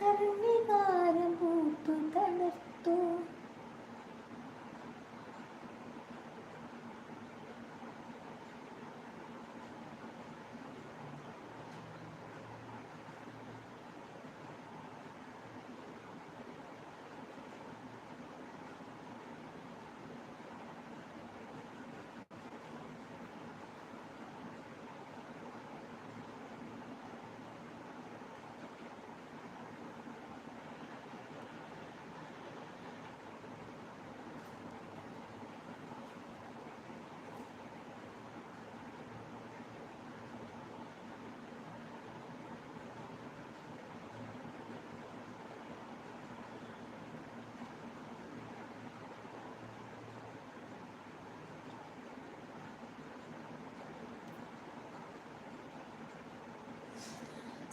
കർണികാരം പൂത്തു തളർത്തു.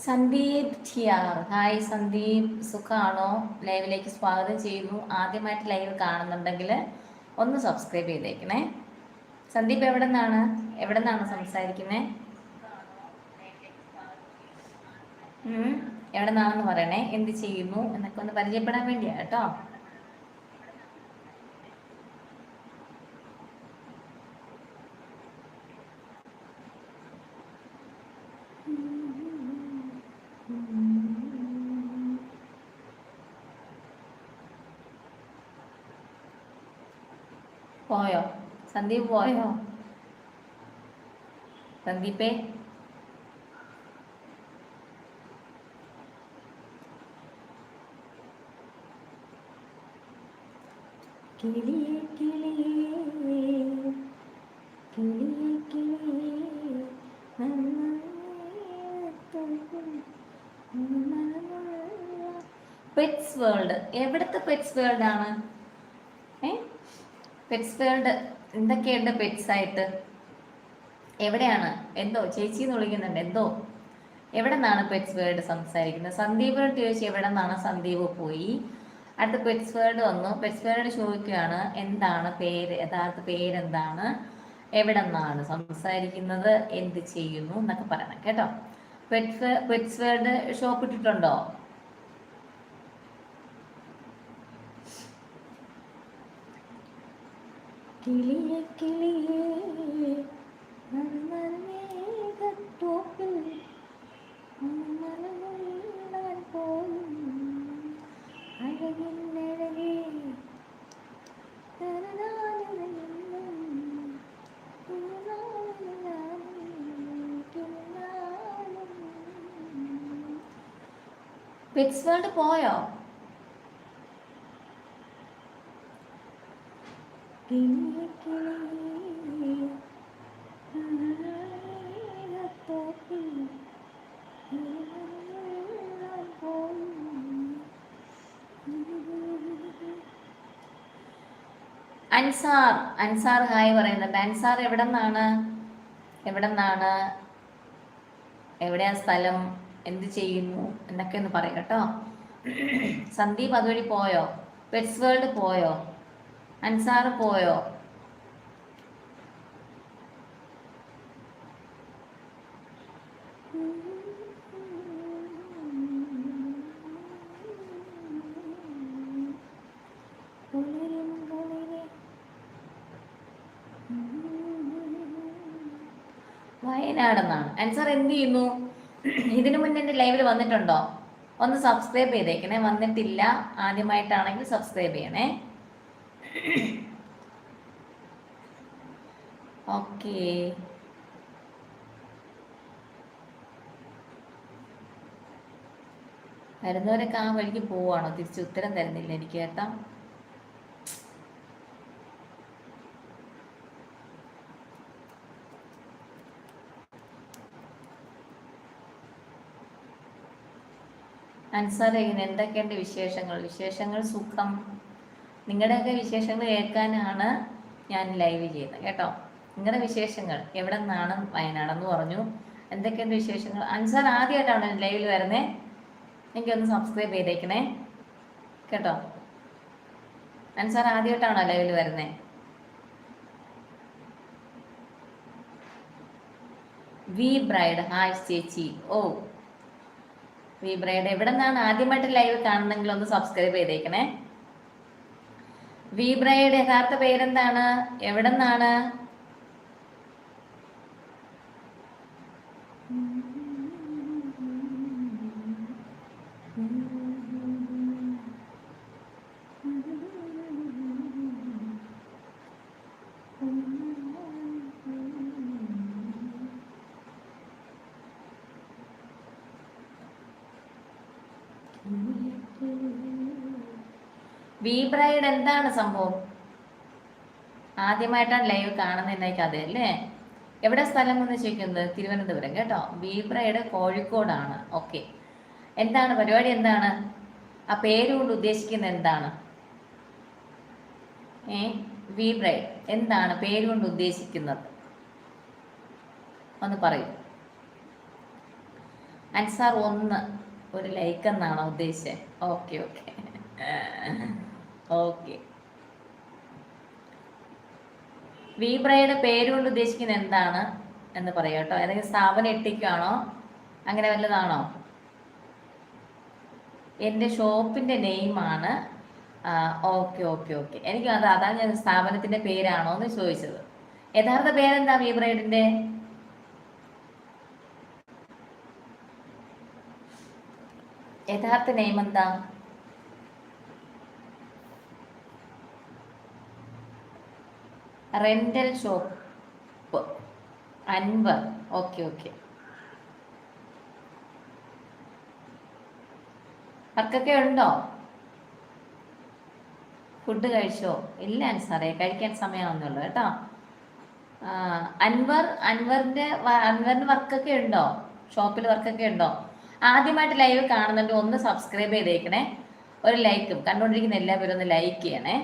സന്ദീപ് ടിയാർ ഹായ് സന്ദീപ് സുഖാണോ? ലൈവിലേക്ക് സ്വാഗതം ചെയ്യുന്നു. ആദ്യമായിട്ട് ലൈവ് കാണുന്നുണ്ടെങ്കിൽ ഒന്ന് സബ്സ്ക്രൈബ് ചെയ്തേക്കണേ. സന്ദീപ് എവിടെ നിന്നാണ് എവിടെ നിന്നാണ് സംസാരിക്കുന്നത് എവിടെ നിന്നാണെന്ന് പറയണേ. എന്ത് ചെയ്യുന്നു? എന്നൊക്കെ ഒന്ന് പരിചയപ്പെടാൻ വേണ്ടിയാ കേട്ടോ. പോയോ? സന്ദീപ് പോയോ? സന്ദീപേ? കിളിയേ കിളിയേ കിളിയേ കിളിയേ പെറ്റ്സ് വേൾഡ് എവിടുത്തെ പെറ്റ്സ് വേൾഡ് ആണ്? പെറ്റ്സ് വേൾഡ് എന്തൊക്കെയുണ്ട് പെറ്റ്സ് ആയിട്ട്? എവിടെയാണ്? എന്തോ? ചേച്ചി എന്ന് വിളിക്കുന്നുണ്ട്. എന്തോ? എവിടെ നിന്നാണ് പെറ്റ്സ് വേൾഡ് സംസാരിക്കുന്നത് സന്ദീപിനോട് ചോദിച്ചു എവിടെ നിന്നാണ് സന്ദീപ് പോയി. അടുത്ത പെറ്റ്സ് വേൾഡ് വന്നു. പെറ്റ്സ് വേൾഡ് ചോദിക്കുകയാണ് എന്താണ് പേര്? യഥാർത്ഥ പേരെന്താണ്? എവിടെ നിന്നാണ് സംസാരിക്കുന്നത്? എന്ത് ചെയ്യുന്നു? എന്നൊക്കെ പറയണം. കേട്ടോ? പെറ്റ്സ് പെറ്റ്സ് വേൾഡ് ഷോപ്പ് ഇട്ടിട്ടുണ്ടോ? കിളിയെ കിളിയെ മേഘത്തോപ്പിൽ മലമുള്ളവൻ പോലും അഴകിനഴകേ പെറ്റ്സ് വേൾഡ് പോയോ കിളിയെ കിളിയെ മേഘത്തോപ്പിൽ മലമുള്ളവൻ പോലും അൻസാർ അൻസാർ ഹായ് പറയുന്നുണ്ട്. അൻസാർ എവിടെ നിന്നാണ് എവിടെ നിന്നാണ് എവിടെയാ സ്ഥലം? എന്ത് ചെയ്യുന്നു? എന്നൊക്കെ ഒന്ന് പറയാം കേട്ടോ. സന്ദീപ് അതുവഴി പോയോ? പെറ്റ്സ് വേൾഡ് പോയോ? അൻസാർ പോയോ? വയനാടെന്നാണ്. അൻസാർ എന്ത് ചെയ്യുന്നു? ഇതിനു മുന്നേ എന്റെ ലൈവിൽ വന്നിട്ടുണ്ടോ? ഒന്ന് സബ്സ്ക്രൈബ് ചെയ്തേക്കണേ. വന്നിട്ടില്ല. ആദ്യമായിട്ടാണെങ്കിൽ സബ്സ്ക്രൈബ് ചെയ്യണേ. ഓക്കേ. വരുന്നവരൊക്കെ ആ വഴിക്ക് പോവാണോ തിരിച്ച് ഉത്തരം തരുന്നില്ല. എനിക്ക് കേട്ടാ. അൻസാർ എങ്ങനെ? എന്തൊക്കെയുണ്ട് വിശേഷങ്ങൾ? വിശേഷങ്ങൾ സുഖം. നിങ്ങളുടെയൊക്കെ വിശേഷങ്ങൾ കേൾക്കാനാണ് ഞാൻ ലൈവ് ചെയ്യുന്നത് കേട്ടോ. നിങ്ങളുടെ വിശേഷങ്ങൾ എവിടെ നിന്നാണ് വയനാടെന്ന് പറഞ്ഞു. എന്തൊക്കെയുണ്ട് വിശേഷങ്ങൾ? അൻസാർ ആദ്യമായിട്ടാണ് ലൈവിൽ വരുന്നേ? എനിക്കൊന്ന് സബ്സ്ക്രൈബ് ചെയ്തേക്കണേ. കേട്ടോ. അൻസാർ ആദ്യമായിട്ടാണോ ലൈവിൽ വരുന്നേ? വി ബ്രൈഡ് ഹായ് ചേച്ചി. ഓ. വി ബ്രൈഡ് എവിടെ നിന്നാണ് ആദ്യമായിട്ട് ലൈവ് കാണണമെങ്കിൽ ഒന്ന് സബ്സ്ക്രൈബ് ചെയ്തേക്കണേ. വി ബ്രൈഡ് യഥാർത്ഥ പേരെന്താണ്? എവിടെ നിന്നാണ് വി ബ്രൈഡ് എന്താണ് സംഭവം? ആദ്യമായിട്ടാണ് ലൈവ് കാണുന്നതിന്റെ കഥയല്ലേ എവിടെ സ്ഥലം എന്ന് ചോദിക്കുന്നത്? തിരുവനന്തപുരം കേട്ടോ? ബീബ്രയുടെ കോഴിക്കോടാണ്. ഓക്കെ എന്താണ്? പരിപാടി എന്താണ്? ആ പേര് കൊണ്ട് ഉദ്ദേശിക്കുന്നത് എന്താണ്? ഏ? വി എന്താണ് പേര് കൊണ്ട് ഉദ്ദേശിക്കുന്നത്? ഒന്ന് പറയൂ. അൻസാർ ഒന്ന് ഒരു ലൈക്ക് എന്നാണോ ഉദ്ദേശിച്ചത്? ഓക്കെ ഓക്കെ ഓക്കെ വീബ്രയുടെ പേരുകൊണ്ട് ഉദ്ദേശിക്കുന്നത് എന്താണ് എന്ന് പറയാം കേട്ടോ. ഏതെങ്കിലും സ്ഥാപനം എട്ടിക്കുകയാണോ അങ്ങനെ വല്ലതാണോ എന്റെ ഷോപ്പിന്റെ നെയിമാണ്. Okay okay okay. എനിക്ക് അത് അതാണ് ഞാൻ സ്ഥാപനത്തിന്റെ പേരാണോ എന്ന് ചോദിച്ചത്. യഥാർത്ഥ പേരെന്താ വീബ്രൈഡിന്റെ യഥാർത്ഥ നെയിം എന്താ? Rental shop Anwar okay okay വർക്കൊക്കെ ഉണ്ടോ? ഫുഡ് കഴിച്ചോ? ഇല്ല സാറേ കഴിക്കാൻ സമയമാണെന്നുള്ളു കേട്ടോ. അൻവർ അൻവറിന്റെ അൻവറിന്റെ വർക്കൊക്കെ ഉണ്ടോ? ഷോപ്പിൽ വർക്കൊക്കെ ഉണ്ടോ? ആദ്യമായിട്ട് ലൈവ് കാണുന്നുണ്ട് ഒന്ന് സബ്സ്ക്രൈബ് ചെയ്തേക്കണേ. ഒരു ലൈക്കും കണ്ടുകൊണ്ടിരിക്കുന്ന എല്ലാവരും ഒന്ന് ലൈക്ക് ചെയ്യണേ.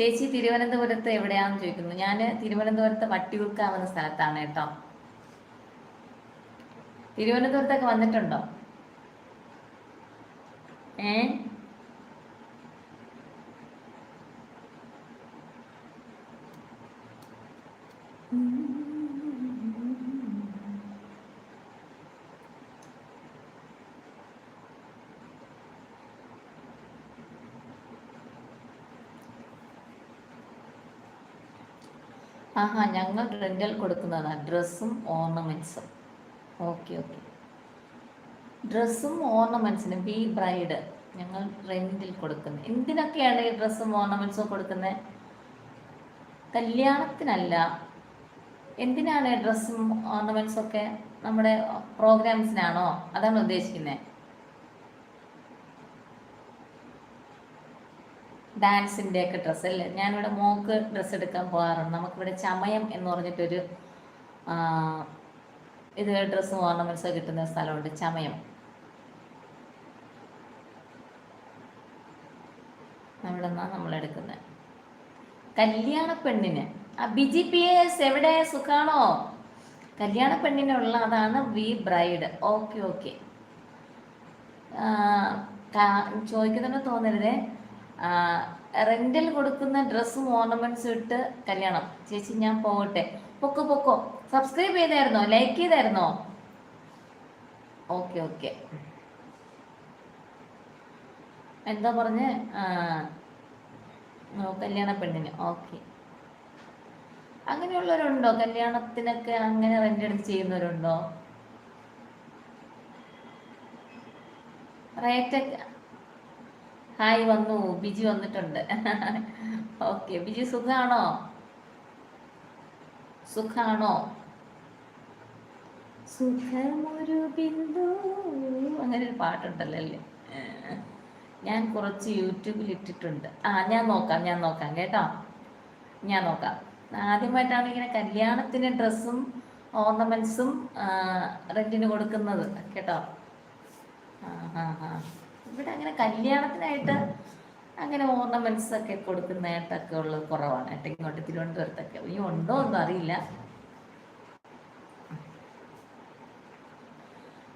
ചേച്ചി തിരുവനന്തപുരത്ത് എവിടെയാന്ന് ചോദിക്കുന്നു. ഞാൻ തിരുവനന്തപുരത്ത് വട്ടിയൂർക്കാവ് എന്ന സ്ഥലത്താണ് കേട്ടോ. തിരുവനന്തപുരത്തൊക്കെ വന്നിട്ടുണ്ടോ? ഏ? ആഹാ ഞങ്ങൾ റെന്റൽ കൊടുക്കുന്നതാണ്. ഡ്രസ്സും ഓർണമെന്റ്സും ഓക്കെ ഓക്കെ ഡ്രസ്സും ഓർണമെന്റ്സിനും ബി ബ്രൈഡ് ഞങ്ങൾ റെന്റിൽ കൊടുക്കുന്നത്. എന്തിനൊക്കെയാണ് ഈ ഡ്രസ്സും ഓർണമെന്റ്സും കൊടുക്കുന്നത്? കല്യാണത്തിനല്ല. എന്തിനാണ് ഡ്രസ്സും ഓർണമെന്റ്സും ഒക്കെ നമ്മുടെ പ്രോഗ്രാംസിനാണോ അതാണ് ഉദ്ദേശിക്കുന്നത് ഡാൻസിന്റെ ഒക്കെ ഡ്രസ്സ് അല്ലേ? ഞാനിവിടെ മോക്ക് ഡ്രസ്സ് എടുക്കാൻ പോകാറുണ്ട്. നമുക്കിവിടെ ചമയം എന്ന് പറഞ്ഞിട്ടൊരു ഇത് ഡ്രസ്സും ഓർണമെന്റ്സും കിട്ടുന്ന സ്ഥലമുണ്ട്. ചമയം. അവിടെ നിന്നാണ് നമ്മൾ എടുക്കുന്നത് കല്യാണ പെണ്ണിന് ആ ബിജി പി എസ് എവിടെ? സുഖാണോ? കല്യാണ പെണ്ണിനുള്ള അതാണ് വി ബ്രൈഡ്. Okay okay. ചോദിക്കുന്നുണ്ടെന്ന് തോന്നരുതേ. റെന്റിൽ കൊടുക്കുന്ന ഡ്രസ്സും ഓർണമെന്റ്സും ഇട്ട് കല്യാണം. ചേച്ചി ഞാൻ പോകട്ടെ. പൊക്കോ പൊക്കോ. സബ്സ്ക്രൈബ് ചെയ്തായിരുന്നോ? ലൈക്ക് ചെയ്തായിരുന്നോ? ഓക്കെ ഓക്കെ എന്താ പറഞ്ഞ്? കല്യാണ പെണ്ണിന്. ഓക്കെ അങ്ങനെയുള്ളവരുണ്ടോ? കല്യാണത്തിനൊക്കെ അങ്ങനെ റെന്റ് എടുത്ത് ചെയ്യുന്നവരുണ്ടോ? റേറ്റൊക്കെ ഹായ് വന്നു ബിജി വന്നിട്ടുണ്ട്. ഓക്കെ ബിജി സുഖാണോ? സുഖാണോ? സുഖമൊരു ബിന്ദു. അങ്ങനെ ഒരു പാട്ടുണ്ടല്ലോ അല്ലേ? ഞാൻ കുറച്ച് യൂട്യൂബിൽ ഇട്ടിട്ടുണ്ട്. ആ ഞാൻ നോക്കാം ഞാൻ നോക്കാം കേട്ടോ. ഞാൻ നോക്കാം. ആദ്യമായിട്ടാണ് ഇങ്ങനെ കല്യാണത്തിന് ഡ്രസ്സും ഓർണമെന്റ്സും റെന്റിന് കൊടുക്കുന്നത് കേട്ടോ. ആ ആ ആ ഇവിടെ അങ്ങനെ കല്യാണത്തിനായിട്ട് അങ്ങനെ ഓർണമെന്റ്സ് ഒക്കെ കൊടുക്കുന്നതായിട്ടൊക്കെ ഉള്ളത് കുറവാണ്. കേട്ടോ ഇങ്ങോട്ട് തിരുവനന്തപുരത്തൊക്കെ. ഇനി ഉണ്ടോ ഒന്നും അറിയില്ല.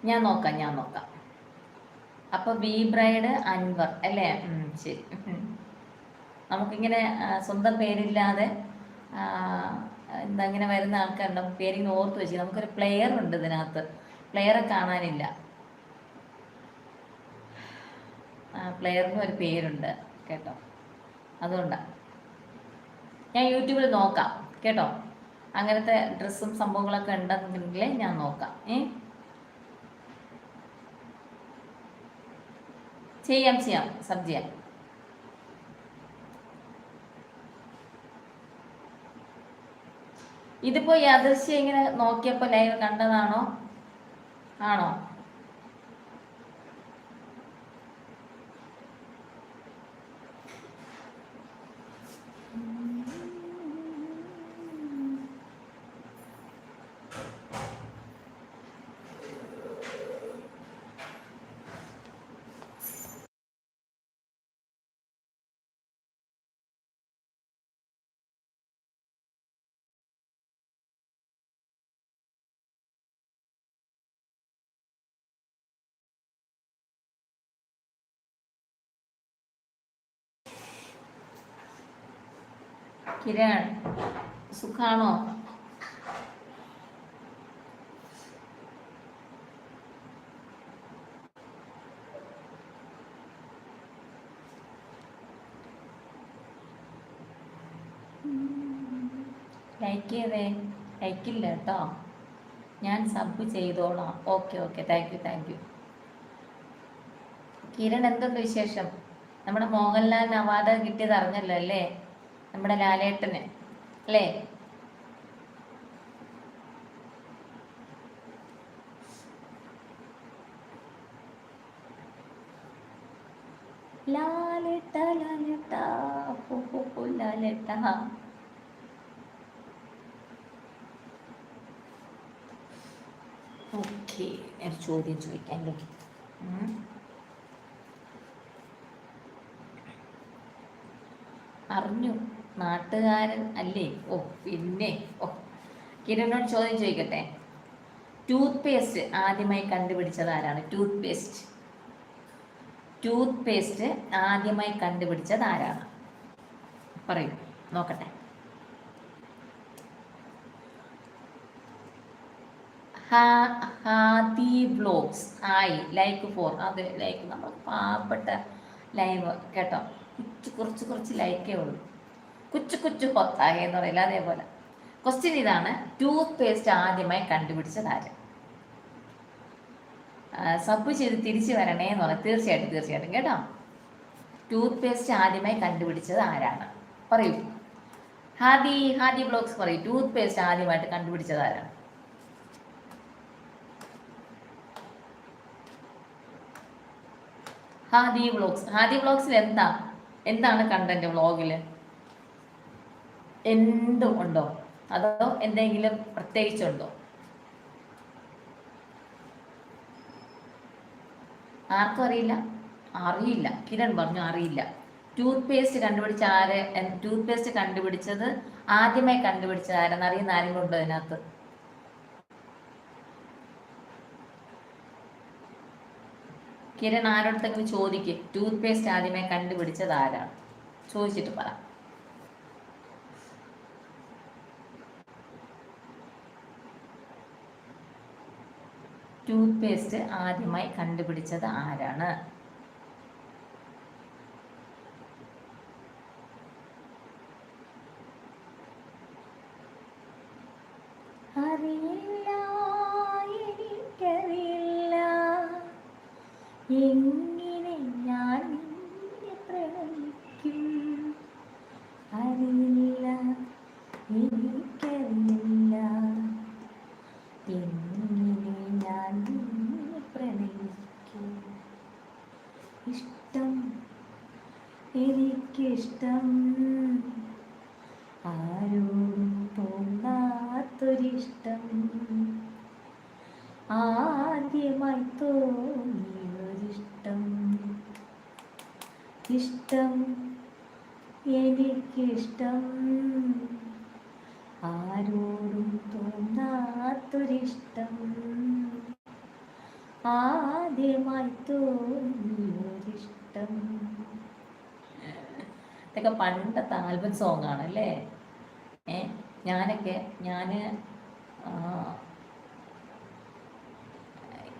ഞാൻ നോക്കാം ഞാൻ നോക്കാം. അപ്പൊ ബി ബ്രൈഡ് അൻവർ അല്ലേ? ശരി. നമുക്കിങ്ങനെ സ്വന്തം പേരില്ലാതെ എന്താ ഇങ്ങനെ വരുന്ന ആൾക്കാരുണ്ടാവും. പേരിങ്ങനെ ഓർത്ത് വെച്ച്. നമുക്കൊരു പ്ലെയർ ഉണ്ട് ഇതിനകത്ത്. പ്ലെയറെ കാണാനില്ല ആ പ്ലെയറിന് ഒരു പേരുണ്ട് കേട്ടോ. അതുകൊണ്ടാണ് ഞാൻ യൂട്യൂബിൽ നോക്കാം കേട്ടോ. അങ്ങനത്തെ ഡ്രസ്സും സംഭവങ്ങളൊക്കെ ഉണ്ടെന്നുണ്ടെങ്കിൽ ഞാൻ നോക്കാം ഏ? ചെയ്യാം ചെയ്യാം സബ് ചെയ്യാം ഇതിപ്പോ യാദൃശ്യം ഇങ്ങനെ നോക്കിയപ്പോ ലൈവ് കണ്ടതാണോ? ആണോ? കിരൺ സുഖാണോ ലൈക്ക് ചെയ്തേ ലൈക്കില്ല കേട്ടോ. ഞാൻ സബ് ചെയ്തോളാം. Okay okay thank you thank you Kiran എന്തുണ്ട് വിശേഷം? നമ്മുടെ മോഹൻലാലിന് അവാർഡ് കിട്ടിയത് അറിഞ്ഞല്ലോ അല്ലേ? നമ്മുടെ ലാലേട്ടന് അല്ലേ? ലാലേട്ട ലാലേട്ട. ലാലേട്ട. ഓക്കെ ഒരു ചോദ്യം ചോദിക്കാമല്ലോ ഉം. അറിഞ്ഞു നാട്ടുകാരൻ അല്ലേ? ഓ പിന്നെ. ഓ കിരണിനോട് ചോദ്യം ചോദിക്കട്ടെ. ടൂത്ത് പേസ്റ്റ് ആദ്യമായി കണ്ടുപിടിച്ചത് ആരാണ്? ടൂത്ത് പേസ്റ്റ് ടൂത്ത് പേസ്റ്റ് ആദ്യമായി കണ്ടുപിടിച്ചത് ആരാണ്? പറയൂ നോക്കട്ടെ. ഹാ- ഹാദി ബ്ലോഗ്സ് ആയി. Like four. അതെ ലൈക്ക് നമ്മൾ പാവപ്പെട്ട ലൈവ് കേട്ടോ. കുച്ചു കുറച്ച് കുറച്ച് ലൈക്കേ ഉള്ളൂ. കുച്ചു കുച്ചു ഹൊത്താഹെ എന്ന് പറയില്ല. അതേപോലെ. ക്വസ്റ്റ്യൻ ഇതാണ്. ടൂത്ത് പേസ്റ്റ് ആദ്യമായി കണ്ടുപിടിച്ചത് ആര് സബ് ചെയ്ത് തിരിച്ചു വരണേ എന്ന് പറയാം തീർച്ചയായിട്ടും തീർച്ചയായിട്ടും. കേട്ടോ? ടൂത്ത് പേസ്റ്റ് ആദ്യമായി കണ്ടുപിടിച്ചത് ആരാണ്? പറയൂ. ഹാദി ഹാദി ബ്ലോഗ്സ് പറയൂ. ടൂത്ത് പേസ്റ്റ് ആദ്യമായിട്ട് കണ്ടുപിടിച്ചത് ആരാണ്? ഹാദി വ്ളോഗ്സ് ഹാദി വ്ളോഗ്സിൽ എന്താ? എന്താണ് കണ്ടന്റ് വ്ളോഗിൽ എന്തും ഉണ്ടോ? അതോ എന്തെങ്കിലും പ്രത്യേകിച്ചുണ്ടോ ആർക്കും അറിയില്ല. അറിയില്ല. കിരൺ പറഞ്ഞു അറിയില്ല. ടൂത്ത് പേസ്റ്റ് കണ്ടുപിടിച്ച ആര് ടൂത്ത് പേസ്റ്റ് കണ്ടുപിടിച്ചത് ആദ്യമായി കണ്ടുപിടിച്ചത് ആരെന്ന് അറിയുന്ന ആരെങ്കിലും ഉണ്ടോ അതിനകത്ത് കിരൺ ആരോടത്തെങ്കിലും ചോദിക്കും. ടൂത്ത് പേസ്റ്റ് ആദ്യമായി കണ്ടുപിടിച്ചത് ആരാണ്? ചോദിച്ചിട്ട് പറ. ടൂത്ത് പേസ്റ്റ് ആദ്യമായി കണ്ടുപിടിച്ചത് ആരാണ്? അറിയില്ല എങ്ങനെ ഞാൻ നിന്നെ പ്രണയിക്കും? അറിയില്ല എനിക്കറിയില്ല. എങ്ങനെ ഞാൻ നിന്നെ പ്രണയിക്കും? ഇഷ്ടം എനിക്കിഷ്ടം. ആരോടും തോന്നാത്തൊരിഷ്ടം. ആദ്യമായി തോന്നിയൊരിഷ്ടം ഇഷ്ടം എനിക്കിഷ്ടം. ആരോടും തോന്നാത്തൊരിഷ്ടം. ആദ്യമായി തോന്നിയൊരിഷ്ടം. ഇതൊക്കെ പണ്ടത്തെ ആൽബം സോങ് ആണ് അല്ലേ ഏ ഞാനൊക്കെ ഞാൻ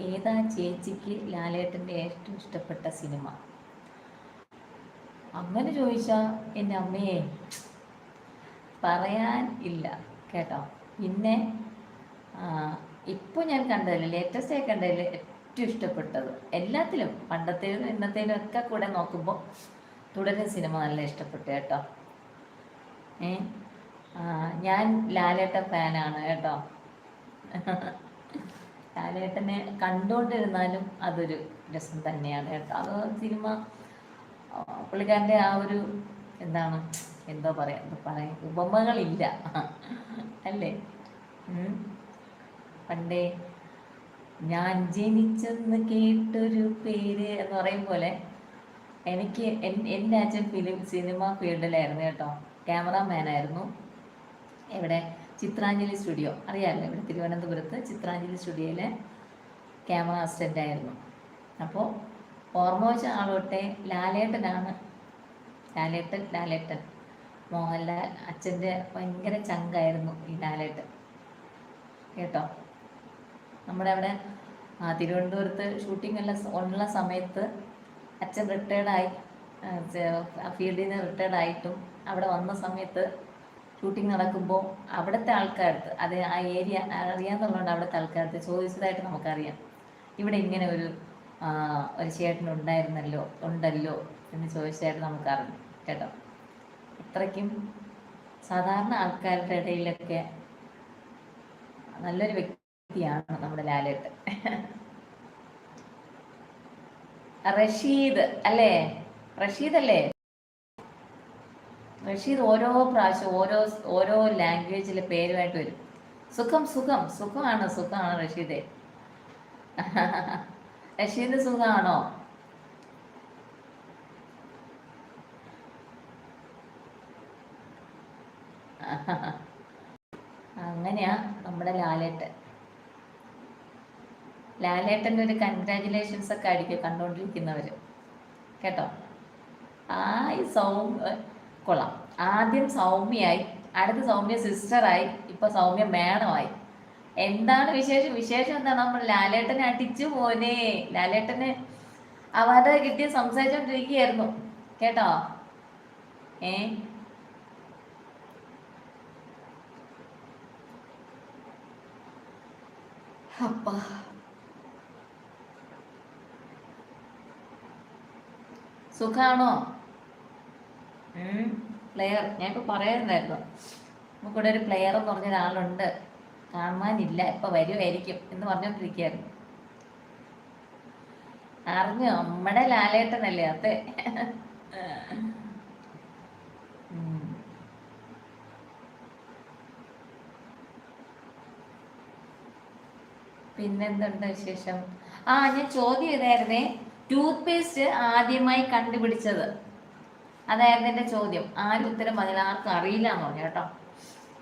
ഏതാ ചേച്ചിക്ക് ലാലേട്ടന്റെ ഏറ്റവും ഇഷ്ടപ്പെട്ട സിനിമ? അങ്ങനെ ചോദിച്ചാൽ എന്റെ അമ്മയെ പറയാൻ ഇല്ല കേട്ടോ. പിന്നെ ഇപ്പോൾ ഞാൻ കണ്ടതിൽ ലേറ്റസ്റ്റ് ആയി കണ്ടതിൽ ഏറ്റവും ഇഷ്ടപ്പെട്ടത് എല്ലാത്തിലും പണ്ടത്തേലും ഇന്നത്തേലും ഒക്കെ കൂടെ നോക്കുമ്പോൾ തുടരും സിനിമ നല്ല ഇഷ്ടപ്പെട്ടു കേട്ടോ. ഏ ഞാൻ ലാലേട്ട ഫാനാണ് കേട്ടോ. ലാലേട്ടനെ കണ്ടുകൊണ്ടിരുന്നാലും അതൊരു രസം തന്നെയാണ് കേട്ടോ. അത് സിനിമ പുള്ളിക്കാരന്റെ ആ ഒരു എന്താണ് എന്തോ പറയാ എന്താ പറയാ ഉപമകളില്ല. അല്ലേ? പണ്ടേ ഞാൻ ജനിച്ചെന്ന് കേട്ടൊരു പേര് എന്ന് പറയും പോലെ എനിക്ക് എന്റെ അച്ഛൻ ഫിലിം സിനിമ ഫീൽഡിലായിരുന്നു കേട്ടോ. ക്യാമറാമാൻ ആയിരുന്നു. ഇവിടെ ചിത്രാഞ്ജലി സ്റ്റുഡിയോ. അറിയാമല്ലോ ഇവിടെ തിരുവനന്തപുരത്ത് ചിത്രാഞ്ജലി സ്റ്റുഡിയോയിലെ ക്യാമറ അസിസ്റ്റന്റ് ആയിരുന്നു അപ്പോൾ ഓർമ്മ വെച്ച ആളോട്ടെ ലാലേട്ടനാണ്. ലാലേട്ടൻ ലാലേട്ടൻ. മോഹൻലാൽ അച്ഛന്റെ ഭയങ്കര ചങ്കായിരുന്നു ഈ ലാലേട്ടൻ. കേട്ടോ? നമ്മുടെ അവിടെ തിരുവനന്തപുരത്ത് ഷൂട്ടിംഗ് എല്ലാം ഉള്ള സമയത്ത് അച്ഛൻ റിട്ടയർഡായി ഫീൽഡിൽ നിന്ന് റിട്ടയർഡ് ആയിട്ടും അവിടെ വന്ന സമയത്ത് ഷൂട്ടിംഗ് നടക്കുമ്പോൾ അവിടുത്തെ ആൾക്കാർക്ക് അത് ആ ഏരിയ അറിയാന്നുള്ളതുകൊണ്ട് അവിടുത്തെ ആൾക്കാർക്ക് ചോദിച്ചതായിട്ട് നമുക്കറിയാം. ഇവിടെ ഇങ്ങനെ ഒരു ഒരു ചേട്ടൻ ഉണ്ടായിരുന്നല്ലോ ഉണ്ടല്ലോ എന്ന് ചോദിച്ചതായിട്ട് നമുക്കറിഞ്ഞു കേട്ടോ. അത്രയ്ക്കും സാധാരണ ആൾക്കാരുടെ ഇടയിലൊക്കെ നല്ലൊരു വ്യക്തിയാണ് നമ്മുടെ ലാലേട്ട് റഷീദ് അല്ലേ? റഷീദ് അല്ലേ? റഷീദ് ഓരോ പ്രാവശ്യം ഓരോ ഓരോ ലാംഗ്വേജിലെ പേരുമായിട്ട് വരും. സുഖം സുഖം സുഖമാണ് സുഖമാണ് റഷീദെ. റഷീദ് സുഖമാണോ അങ്ങനെയാ നമ്മുടെ ലാലേട്ടൻ. ലാലേട്ടന്റെ ഒരു കൺഗ്രാചുലേഷൻസ് ഒക്കെ ആയിരിക്കും കണ്ടുകൊണ്ടിരിക്കുന്നവർ കേട്ടോ? ആ സൗമ്യ കൊള്ളാം. ആദ്യം സൗമ്യയായി അടുത്ത സൗമ്യ സിസ്റ്ററായി ഇപ്പൊ സൗമ്യ മേഡമായി എന്താണ് വിശേഷം? വിശേഷം എന്താണ് നമ്മൾ ലാലേട്ടനെ അടിച്ചു പോനെ ലാലേട്ടന് അവാർഡ് കിട്ടി സംസാരിച്ചോണ്ടിരിക്കുകയായിരുന്നു. കേട്ടോ? ഏ? അപ്പ. സുഖാണോ? പ്ലെയർ. ഞാൻ ഇപ്പൊ പറയാറുണ്ടായിരുന്നു നമുക്കിവിടെ ഒരു പ്ലെയർ എന്ന് പറഞ്ഞ ഒരാളുണ്ട്. കാണാനില്ല. ഇപ്പൊ വരുമായിരിക്കും എന്ന് പറഞ്ഞോണ്ടിരിക്കുകയായിരുന്നു. അറിഞ്ഞു? നമ്മുടെ ലാലേട്ടനല്ലേ അത്? പിന്നെന്തുണ്ട് വിശേഷം? ആ ഞാൻ ചോദ്യം ചെയ്തായിരുന്നേ ടൂത്ത് പേസ്റ്റ് ആദ്യമായി കണ്ടുപിടിച്ചത്. അതായിരുന്നു എന്റെ ചോദ്യം. ആരും ഉത്തരം പറഞ്ഞില്ല ആർക്കും അറിയില്ല എന്ന് പറഞ്ഞു കേട്ടോ.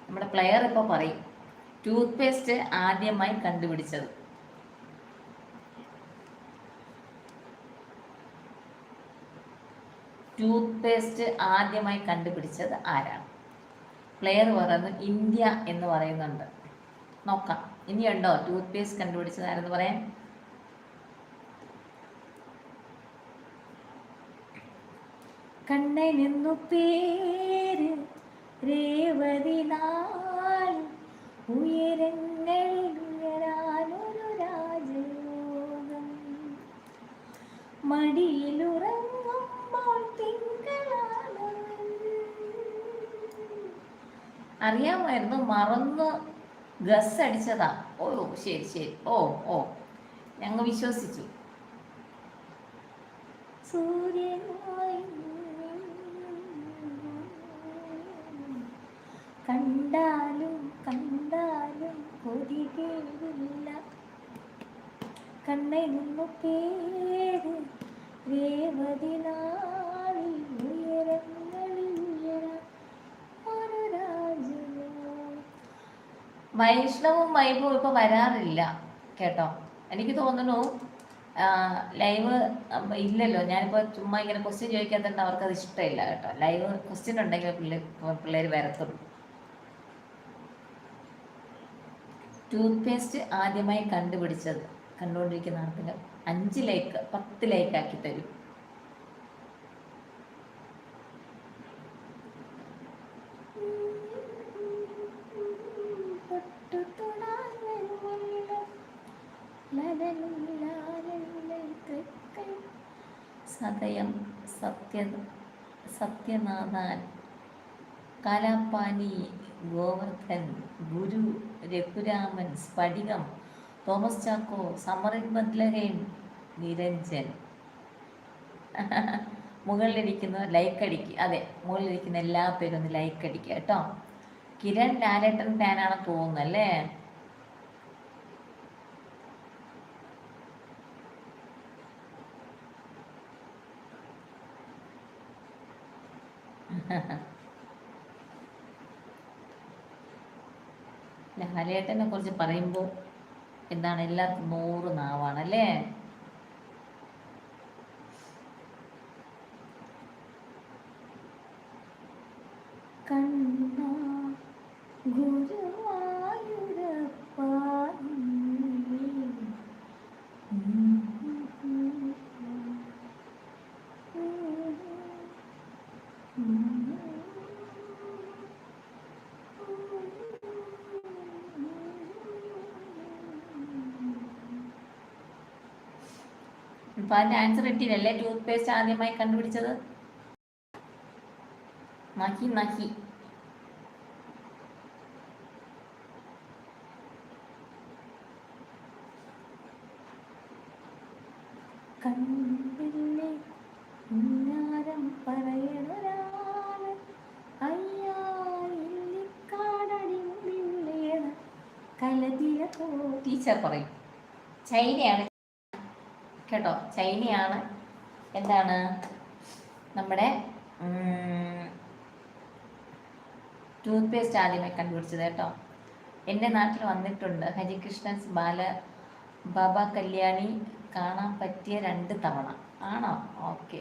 നമ്മുടെ പ്ലെയർ ഇപ്പോൾ പറയും. ടൂത്ത് പേസ്റ്റ് ആദ്യമായി കണ്ടുപിടിച്ചത്. ടൂത്ത് പേസ്റ്റ് ആദ്യമായി കണ്ടുപിടിച്ചത് ആരാണ്? പ്ലെയർ പറയുന്നു ഇന്ത്യ എന്ന് പറയുന്നുണ്ട്. നോക്കാം. ഇനിയുണ്ടോ? ടൂത്ത് പേസ്റ്റ് കണ്ടുപിടിച്ചത് ആരെന്ന് പറയാൻ? നിന്നു പേര് രേവതി നാൾ ഉയരങ്ങളിൽ ഉയരാനൊരു രാജയോഗം. മടിയിലുറങ്ങുമ്പോൾ തിങ്കളാണ്. അറിയാമായിരുന്നു മറന്ന് ഗസ് അടിച്ചതാ. ഓ ശരി ശരി. ഓ ഓ. ഞങ്ങൾ വിശ്വസിച്ചു. സൂര്യനായി കണ്ടാലും കണ്ടാലും കൊതികേറില്ല കണ്ണை നിന്നു പേര് രേവതി നാളിൽ ഉയരങ്ങളിൽ ഒരു രാജ്യം വൈഷ്ണവും വൈഭവും ഇപ്പൊ വരാറില്ല കേട്ടോ. എനിക്ക് തോന്നുന്നു ലൈവ് ഇല്ലല്ലോ. ഞാനിപ്പോൾ ചുമ്മാ ഇങ്ങനെ ക്വസ്റ്റ്യൻ ചോദിക്കാത്തതുകൊണ്ട് അവർക്കത് ഇഷ്ടമില്ല കേട്ടോ. ലൈവ് ക്വസ്റ്റ്യൻ ഉണ്ടെങ്കിൽ പിള്ളേർ പിള്ളേർ വരത്തുള്ളൂ. ടൂത്ത് പേസ്റ്റ് ആദ്യമായി കണ്ടുപിടിച്ചത്. കണ്ടുകൊണ്ടിരിക്കുന്ന ആർക്കിന് അഞ്ച് ലൈക്ക് പത്ത് ലൈക്ക് ആക്കി തരും. സതയം Sathya Sathyanathan Kalapani Govardhan Guru Raghuraman Spadikam Thomas Chacko summer in Bethlehem Niranjan. മുകളിലിരിക്കുന്ന like അടിക്കുക അതെ മുകളിലിരിക്കുന്ന എല്ലാ പേരും ഒന്ന് ലൈക്ക് അടിക്കുക കേട്ടോ. കിരൺ ലാലേട്ടൻ ഫാനാണെന്ന് തോന്നുന്നത് അല്ലേ? ലാലേട്ടനെ കുറിച്ച് പറയുമ്പോൾ എന്താണ് എല്ലാവർക്കും നൂറ് നാവാണ് അല്ലേ? കണ്ണ ഇപ്പൊ അതിന്റെ ആൻസർ കിട്ടിയില്ലല്ലേ ടൂത്ത് പേസ്റ്റ് ആദ്യമായി കണ്ടുപിടിച്ചത്? നഹി നഹി കണ്ടില്ലേ ഉന്നാരം പറയണൊരാൾ കലതില ടീച്ചർ പറയും. ചൈനയാണ് കേട്ടോ ചൈനയാണ്. എന്താണ്? നമ്മുടെ ടൂത്ത് പേസ്റ്റ് ആദ്യമായി കണ്ടുപിടിച്ചത് കേട്ടോ. എന്റെ നാട്ടിൽ വന്നിട്ടുണ്ട് ഹരികൃഷ്ണൻസ് ബാല ബാബ കല്യാണി കാണാൻ പറ്റിയ രണ്ട് തവണ. ആണോ? ഓക്കെ.